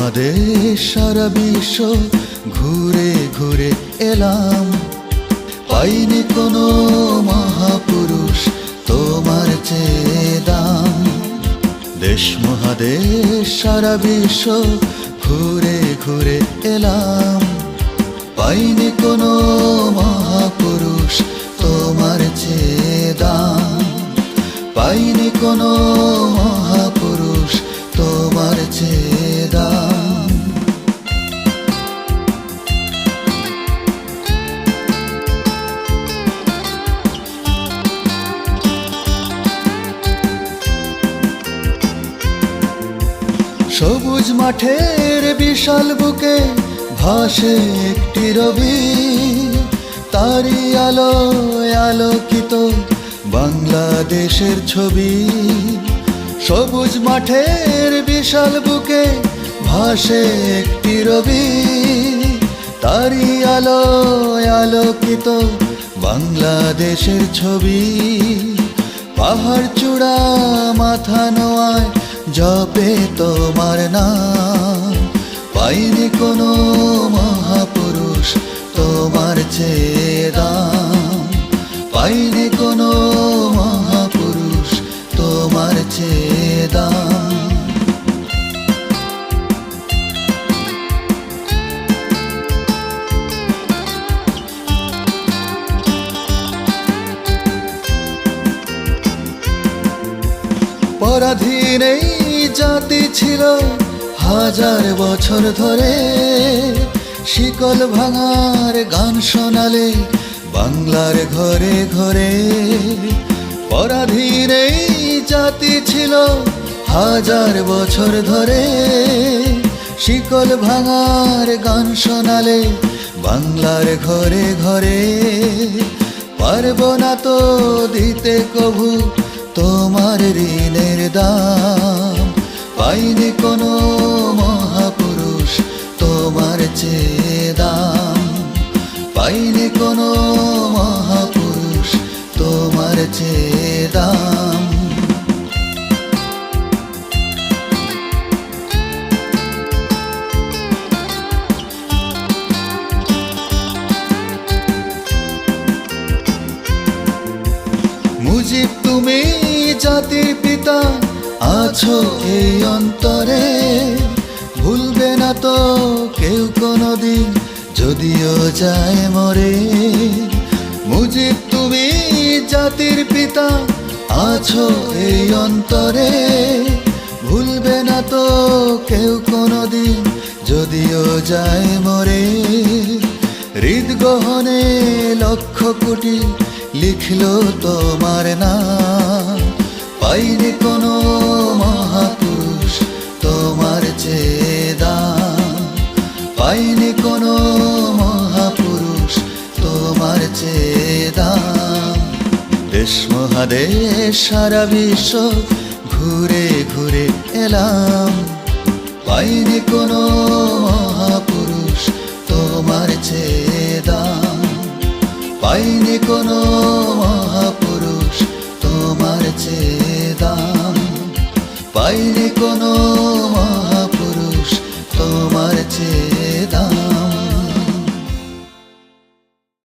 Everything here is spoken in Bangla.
মহাদেশ সারা বিশ্ব ঘুরে ঘুরে এলাম। পাইনি কোনো মহাপুরুষ তোমার চেয়ে দাম। দেশ মহাদেশ, সারা বিশ্ব ঘুরে ঘুরে এলাম। পাইনি কোনো মহাপুরুষ তোমার চেয়ে দাম। পাইনি কোনো সবুজ মাঠের বিশাল বুকে ভাসে একটি রবি। তারি আলো আলোকিত বাংলাদেশের ছবি। সবুজ মাঠের বিশাল বুকে ভাসে একটি রবি। তারি আলো আলোকিত বাংলাদেশের ছবি। পাহাড় চূড়া মাথা নোয়ায় জপে তোমার নাম। পাইনি কোনো মহাপুরুষ তোমার চেয়ে দাম। পাইনি কোনো মহাপুরুষ তোমার চেয়ে দাম। পরাধীন এই জাতি ছিল হাজার বছর ধরে। শিকল ভাঙার গান শোনালে বাংলার ঘরে ঘরে। পরাধীন এই জাতি ছিল হাজার বছর ধরে। শিকল ভাঙার গান শোনালে বাংলার ঘরে ঘরে। পারব না তো দিতে কভু তোমার ঋণের দাম। পাইনি কোনো মহাপুরুষ তোমার চেয়ে দাম। পাইনি কোনো মহাপুরুষ তোমার চেয়ে দাম। তুমি জাতির পিতা, আছো এই অন্তরে? ভুলবে না তো কেউ কোনোদিন, যদিও যায় মরে। মুজিব, তুমি জাতির পিতা, আছো এই অন্তরে। ভুলবে না তো কেউ কোনোদিন, যদিও যায় মরে। হৃদগহনে লক্ষ কোটি লিখলো তোমার নাম। পাইনি কোনো মহাপুরুষ তোমার চেয়ে দাম। পাইনি কোনো মহাপুরুষ তোমার চেয়ে দাম। দেশ মহাদেশ, সারা বিশ্ব ঘুরে ঘুরে এলাম। পাইনি কোনো পাইনি কোনো মহাপুরুষ তোমার চেয়ে দাম। পাইনি কোনো মহাপুরুষ তোমার চেয়ে